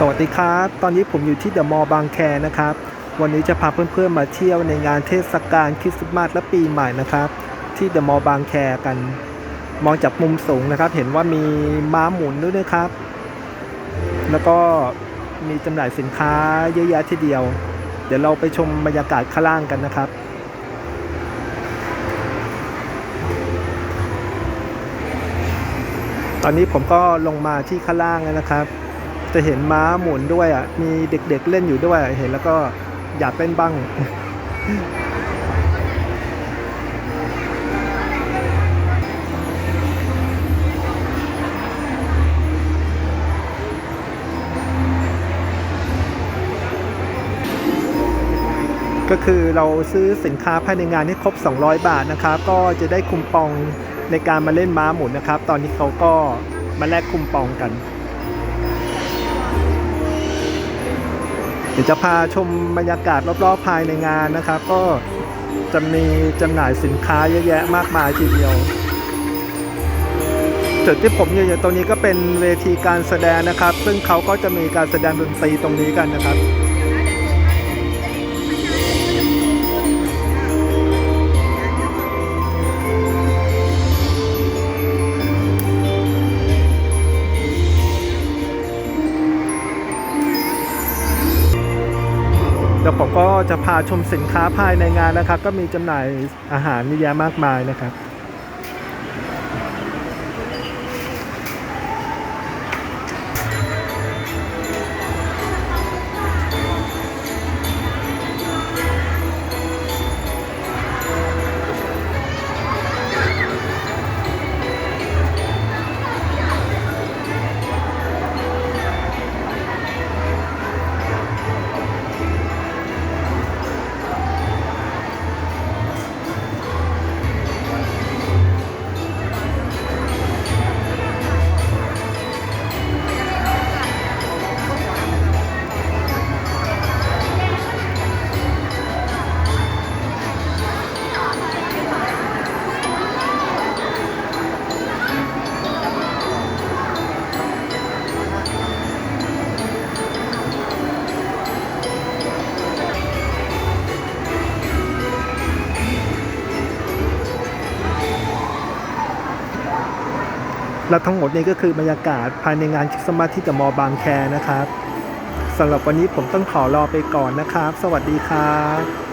สวัสดีครับ ตอนนี้ผมอยู่ที่เดอะมอลล์บางแคนะครับ วันนี้จะพาเพื่อนๆมาเที่ยวในงานเทศกาลคริสต์มาสและปีใหม่นะครับ ที่เดอะมอลล์บางแคกัน มองจากมุมสูงนะครับ เห็นว่ามีม้าหมุนด้วยนะครับ แล้วก็มีจำหน่ายสินค้าเยอะแยะทีเดียว เดี๋ยวเราไปชมบรรยากาศข้างล่างกันนะครับตอนนี้ผมก็ลงมาที่ข้างล่างแล้วนะครับ จะเห็นม้าหมุนด้วยอะ มีเด็กๆเล่นอยู่ด้วย เห็นแล้วก็อยากเล่นบ้าง ก็คือเราซื้อสินค้าภายในงานให้ครบ 200 บาทนะครับ ก็จะได้คุมปองในการมาเล่นม้าหมุนนะครับ ตอนนี้เขาก็มาแลกคุมปองกัน ดี๋ยวจะพาชมบรรยากาศรอบๆภายในงานนะครับ ก็จะมีจำหน่ายสินค้าเยอะแยะมากมายทีเดียว จุดที่ผมอยู่ตรงนี้ก็เป็นเวทีการแสดงนะครับ ซึ่งเขาก็จะมีการแสดงดนตรีตรงนี้กันนะครับ เดี๋ยวผมก็จะพาชมสินค้าภายในงานนะครับ ก็มีจำหน่ายอาหารเยอะแยะมากมายนะครับ และทั้งหมดนี้ก็คือบรรยากาศภายในงานคริสต์มาสที่จะมอบางแคนะครับสำหรับวันนี้ผมต้องขอรอไปก่อนนะครับ สวัสดีครับ